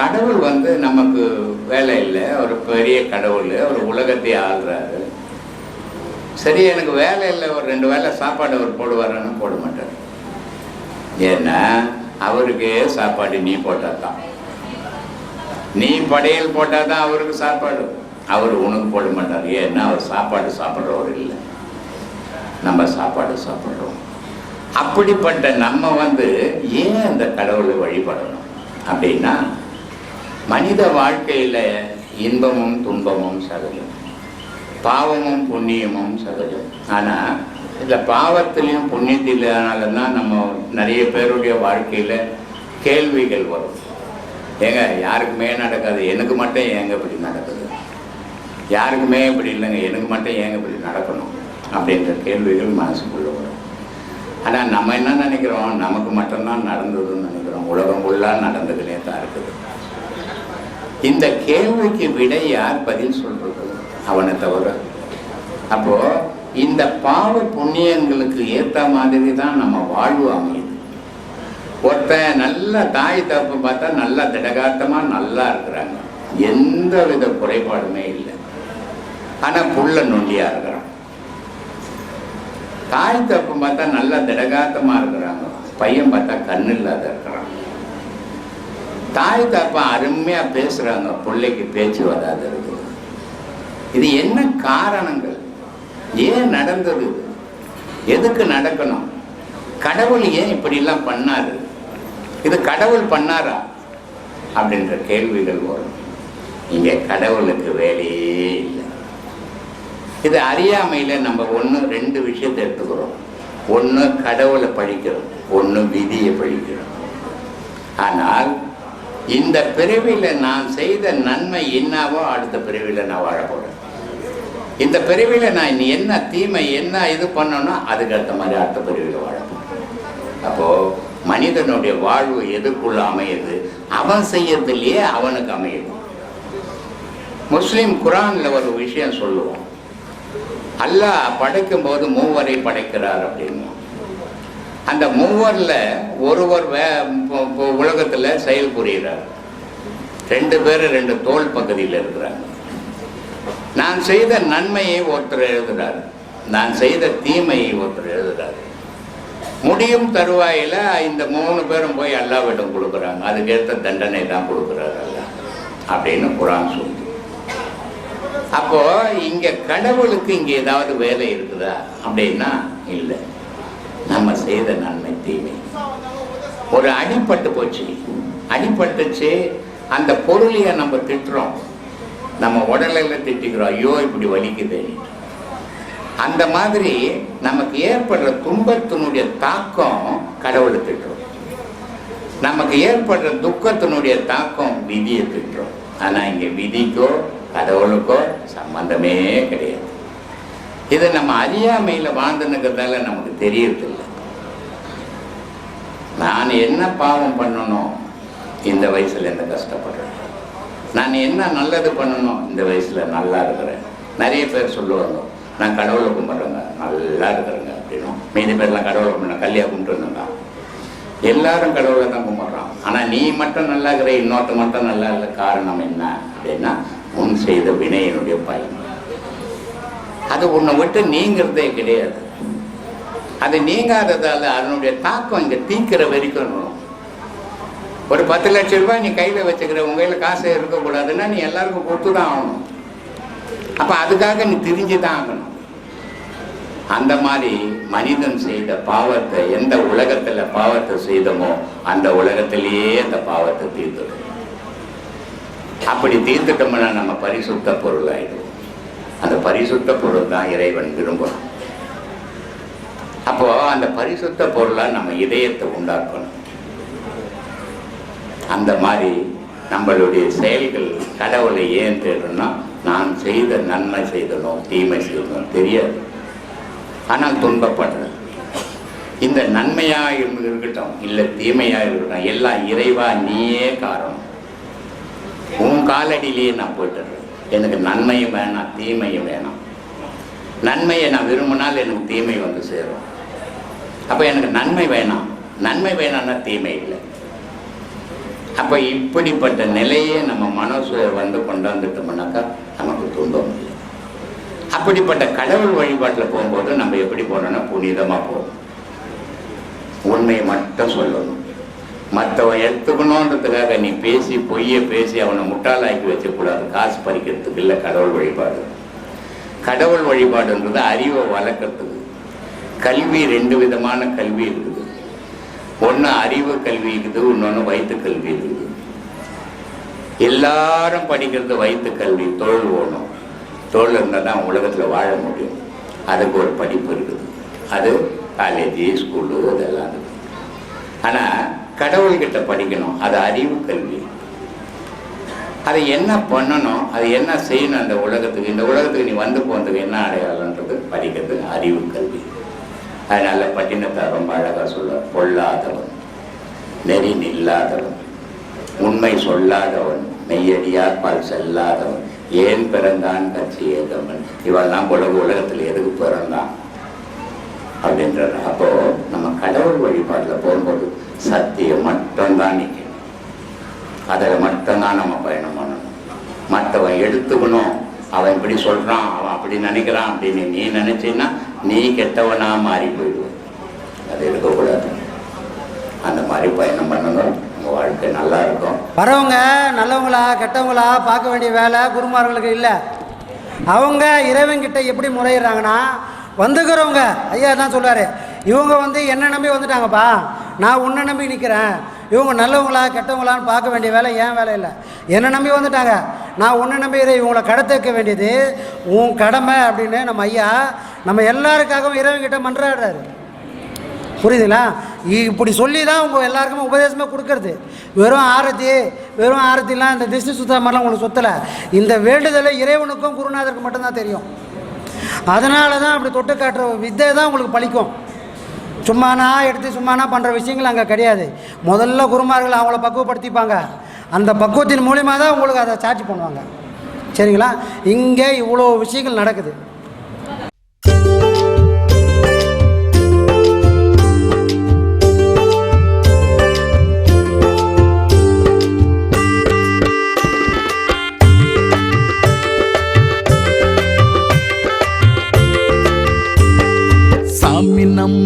கடவுள் வந்து நமக்கு வேலை இல்லை. ஒரு பெரிய கடவுள் ஒரு உலகத்தை ஆள்றாரு. சரி எனக்கு வேலை இல்லை. ஒரு ரெண்டு வேளை சாப்பாடு அவர் போடுவாருன்னு போட மாட்டார். ஏன்னா அவருக்கு சாப்பாடு நீ போட்டால் தான் நீ படையல் போட்டால் தான் அவருக்கு சாப்பாடு. அவர் உனக்கு போட மாட்டார். ஏன்னா அவர் சாப்பாடு சாப்பிட்றவர் இல்லை. நம்ம சாப்பாடு சாப்பிட்றோம். அப்படிப்பட்ட நம்ம வந்து ஏன் அந்த கடவுளை வழிபடணும்? அப்படின்னா மனித வாழ்க்கையில் இன்பமும் துன்பமும் சகஜம். பாவமும் புண்ணியமும் சகஜம். ஆனால் இந்த பாவத்திலையும் புண்ணியத்தினால தான் நம்ம நிறைய பேருடைய வாழ்க்கையில் கேள்விகள் வரும். ஏங்க யாருக்குமே நடக்காது. எனக்கு மட்டும் ஏங்க இப்படி நடக்குது? யாருக்குமே இப்படி இல்லைங்க. எனக்கு மட்டும் ஏங்க இப்படி நடக்கணும்? அப்படின்ற கேள்விகள் மனசுக்குள்ள வரும். ஆனால் நம்ம என்ன நினைக்கிறோம்? நமக்கு மட்டும்தான் நடந்ததுன்னு நினைக்கிறோம். உலகம் ஃபுல்லாக நடந்துக்கிட்டே தான் இருக்குது. இந்த கேள்விக்கு விடை யார் பதில் சொல்றது? அவனை தவிர. அப்போ இந்த பாவ புண்ணியங்களுக்கு ஏற்ற மாதிரி தான் நம்ம வாழ்வு அமையுது. ஒருத்தன் நல்ல தாய் தப்பு பார்த்தா நல்லா திடகாத்தமாக நல்லா இருக்கிறாங்க. எந்த வித குறைபாடுமே இல்லை. ஆனால் புள்ள நொண்டியா இருக்கிறான். தாய் தப்பு பார்த்தா நல்லா திடகாத்தமா இருக்கிறாங்க. பையன் பார்த்தா கண்ணு இல்லாத இருக்கிறான். தாய் தப்பா அருமையா பேசுறாங்க. பிள்ளைக்கு பேச்சு வராது இருக்குது இது என்ன காரணங்கள்? ஏன் நடந்தது? எதுக்கு நடக்கணும்? கடவுள் ஏன் இப்படிலாம் பண்ணாரு? இது கடவுள் பண்ணாரா? அப்படின்ற கேள்விகள் வரும். இங்க கடவுளுக்கு வேலையே இல்லை. இது அறியாமையில நம்ம ஒன்று ரெண்டு விஷயத்தை எடுத்துக்கிறோம். ஒன்று கடவுளை படிக்கிறோம் ஒன்று விதியை படிக்கிறோம் ஆனால் இந்த பிறவியில் நான் செய்த நன்மை என்னவோ அடுத்த பிறவியில் நான் வாழ இந்த பிறவியில் நான் இனி என்ன தீமை என்ன இது பண்ணணும் அதுக்கு அடுத்த மாதிரி அடுத்த பிறவியில் வாழ அப்போது மனிதனுடைய வாழ்வு எதுக்குள்ள அமையுது? அவன் செய்யறதுலயே அவனுக்கு அமையுது. முஸ்லீம் குரானில் ஒரு விஷயம் சொல்லுவோம். அல்லாஹ் படைக்கும் போது மூவரை படைக்கிறார் அப்படின்னு அந்த மூவரில் ஒருவர் வே பு- செயல் புரிகிறார். ரெண்டு பேர் ரெண்டு தோல் பகுதியில் இருக்கிறாங்க. நான் செய்த நன்மையை ஒருத்தர் எழுதுகிறார் நான் செய்த தீமையை ஒருத்தர் எழுதுகிறார் முடியும் தருவாயில் இந்த மூணு பேரும் போய் அல்லாவிடம் கொடுக்குறாங்க. அதுக்கேற்ற தண்டனை தான் கொடுக்குறாரு அல்லா அப்படின்னு குரான் சொல்லுது. அப்போது இங்கே கடவுளுக்கு இங்கே ஏதாவது வேலை இருக்குதா அப்படின்னா இல்லை. நம்ம செய்த நன்மை தீமை. ஒரு அடிப்பட்டு போச்சு. அடிப்பட்டுச்சு அந்த பொருளையை நம்ம திட்டுறோம். நம்ம உடலில் திட்டிக்கிறோம் ஐயோ இப்படி வலிக்குது. அந்த மாதிரி நமக்கு ஏற்படுற துன்பத்தினுடைய தாக்கம் கடவுளை திட்டுறோம். நமக்கு ஏற்படுற துக்கத்தினுடைய தாக்கம் விதியை திட்டுறோம். ஆனால் இங்கே விதிக்கோ கடவுளுக்கோ சம்பந்தமே கிடையாது. இதை நம்ம அறியாமையில் வாழ்ந்துனுக்கிறதால நமக்கு தெரியறதில்லை. நான் என்ன பாவம் பண்ணணும் இந்த வயசில் இந்த கஷ்டப்படுறேன். நான் என்ன நல்லது பண்ணணும் இந்த வயசில் நல்லா இருக்கிறேன். நிறைய பேர் சொல்லுவாங்க நான் கடவுளை கும்பிட்றேங்க நல்லா இருக்கிறேங்க அப்படின்னும். மீதி பேர்லாம் கடவுளை கும்பிட கல்யா கும்பிட்டுருந்தா எல்லாரும் கடவுளை தான் கும்பிட்றான். ஆனால் நீ மட்டும் நல்லா இருக்கிற இன்னொருத்த மட்டும் நல்லா இல்லை காரணம் என்ன? அப்படின்னா முன் செய்த வினையினுடைய பயன். அது உன்னை விட்டு நீங்கிறதே கிடையாது. அது நீங்காததால் அதனுடைய தாக்கம் இங்கே தீக்கிற வரைக்கும் ஒரு பத்து லட்சம் ரூபாய் நீ கையில் வச்சுக்கிற உங்கள் கையில் காசு இருக்கக்கூடாதுன்னா நீ எல்லாருக்கும் கொடுத்து தான் ஆகணும். அப்போ அதுக்காக நீ திரிஞ்சு தான் ஆகணும். அந்த மாதிரி மனிதன் செய்த பாவத்தை எந்த உலகத்தில் பாவத்தை செய்தமோ அந்த உலகத்திலேயே அந்த பாவத்தை தீர்த்துடும். அப்படி தீர்த்துட்டோம்னா நம்ம பரிசுத்த பொருள் ஆயிடும் பரிசுத்த பொருள் தான் இறைவன் விரும்புறான். அப்போ அந்த பரிசுத்த பொருளை நம்ம இதயத்தை உண்டாக்கணும். அந்த மாதிரி நம்மளுடைய செயல்கள் கடவுளை ஏன் தேடணும்னா நான் செய்த நன்மை செய்தனோ தீமை செய்தனோ தெரியாது. ஆனால் துன்பப்படுறது. இந்த நன்மையாக இருக்கட்டும் இல்லை தீமையாக இருக்கட்டும் எல்லாம் இறைவா நீயே காரணம். உன் காலடியிலேயே நான் போயிட்டுறேன் எனக்கு நன்மையும் வேணாம் தீமையும் வேணாம். நன்மையை நான் விரும்பினால் எனக்கு தீமை வந்து சேரும். அப்போ எனக்கு நன்மை வேணாம். நன்மை வேணாம்னா தீமை இல்லை. அப்போ இப்படிப்பட்ட நிலையே நம்ம மனசு வந்து கொண்டாந்துட்டோம்னாக்கா நமக்கு துன்பம் இல்லை. அப்படிப்பட்ட கடவுள் வழிபாட்டில் போகும்போது நம்ம எப்படி போனோம்னா புனிதமாக போகணும் உண்மையை மட்டும் சொல்லணும். மற்றவன் எடுத்துக்கணுன்றதுக்காக நீ பேசி பொய்ய பேசி அவனை முட்டாளாக்கி வச்சக்கூடாது. காசு பறிக்கிறதுக்கு இல்லை கடவுள் வழிபாடு. கடவுள் வழிபாடுன்றது அறிவை வளர்க்கறதுக்கு. கல்வி ரெண்டு விதமான கல்வி இருக்குது. ஒன்று அறிவு கல்வி இருக்குது இன்னொன்று வயிற்று கல்வி இருக்குது. எல்லாரும் படிக்கிறது வயிற்று கல்வி தொழில் ஓணும். தொழில் இருந்தால் தான் உலகத்தில் வாழ முடியும். அதுக்கு ஒரு படிப்பு இருக்குது. அது காலேஜ் ஸ்கூலு இதெல்லாம் இருக்குது. ஆனால் கடவுள்கிட்ட படிக்கணும். அது அறிவு கல்வி. அதை என்ன பண்ணணும்? அது என்ன செய்யணும் அந்த உலகத்துக்கு? இந்த உலகத்துக்கு நீ வந்து போனதுக்கு என்ன அடையாளன்றது படிக்கிறது அறிவு கல்வி. அதனால பட்டினத்தார் ரொம்ப அழகாக சொல்ல பொல்லாதவன் நெறி நில்லாதவன் உண்மை சொல்லாதவன் மெய்யடியார் பால் செல்லாதவன் ஏன் பிறந்தான் கட்சி ஏதவன் இவெல்லாம் உலக உலகத்தில் எதுக்கு பிறந்தான்? அப்படின்றார். அப்போ நம்ம கடவுள் வழிபாட்டில் போகும்போது சத்தியம் மட்டும்தான் நிற்கணும் அதில் மட்டும்தான் நம்ம பயணம் பண்ணணும். மற்றவன் எடுத்துக்கணும். அவன் இப்படி சொல்கிறான் அவன் அப்படி நினைக்கிறான் அப்படின்னு நீ நினைச்சீன்னா நீ கெட்டவனாக மாறி போயிடுவோம் அது எடுக்கக்கூடாது. அந்த மாதிரி பயணம் பண்ணுங்க வாழ்க்கை நல்லா இருக்கும். வரவங்க நல்லவங்களா கெட்டவங்களா பார்க்க வேண்டிய வேலை குருமார்களுக்கு இல்லை. அவங்க இறைவன்கிட்ட எப்படி முறையிடுறாங்கன்னா வந்துக்கிறவங்க ஐயா தான் சொல்லுவார் இவங்க வந்து என்ன நம்பி வந்துட்டாங்கப்பா. நான் உன்னை நம்பி நிற்கிறேன் இவங்க நல்லவங்களா கெட்டவங்களான்னு பார்க்க வேண்டிய வேலை ஏன் வேலை இல்லை. என்னை நம்பி வந்துட்டாங்க. நான் உன்னை நம்பி இறை இவங்களை கடத்த வைக்க வேண்டியது உன் கடமை அப்படின்னு நம்ம ஐயா நம்ம எல்லாருக்காகவும் இறைவன்கிட்ட மன்றாடுறாரு. புரியுதுங்களா? இப்படி சொல்லி தான் உங்கள் எல்லாருக்குமே உபதேசமாக கொடுக்கறது. வெறும் ஆரத்தி வெறும் ஆரத்திலாம் இந்த திருஷ்டி சுத்தா மாதிரிலாம் உங்களுக்கு சொத்தலை. இந்த வேண்டுதலை இறைவனுக்கும் குருநாதருக்கும் மட்டும்தான் தெரியும். அதனால தான் அப்படி தொட்டு காட்டுற வித்தை தான் உங்களுக்கு பழிக்கும். சும்மானா எடுத்து சும்மானா பண்ணுற விஷயங்கள் அங்கே கிடையாது. முதல்ல குருமார்கள் அவங்கள பக்குவப்படுத்திப்பாங்க. அந்த பக்குவத்தின் மூலியமாக தான் உங்களுக்கு அதை சாட்சி பண்ணுவாங்க. சரிங்களா? இங்கே இவ்வளோ விஷயங்கள் நடக்குது.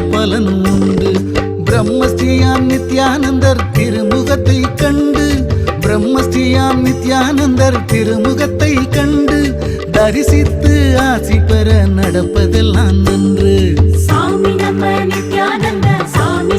எல்லா பலனும் உண்டு. பிரம்மஸ்ரீயாம் நித்யானந்தர் திருமுகத்தை கண்டு. பிரம்மஸ்ரீயாம் நித்யானந்தர் திருமுகத்தை கண்டு. தரிசித்து ஆசி பெற நடப்பதெல்லாம் நன்று. சாமி நம்ம நித்யானந்த சாமி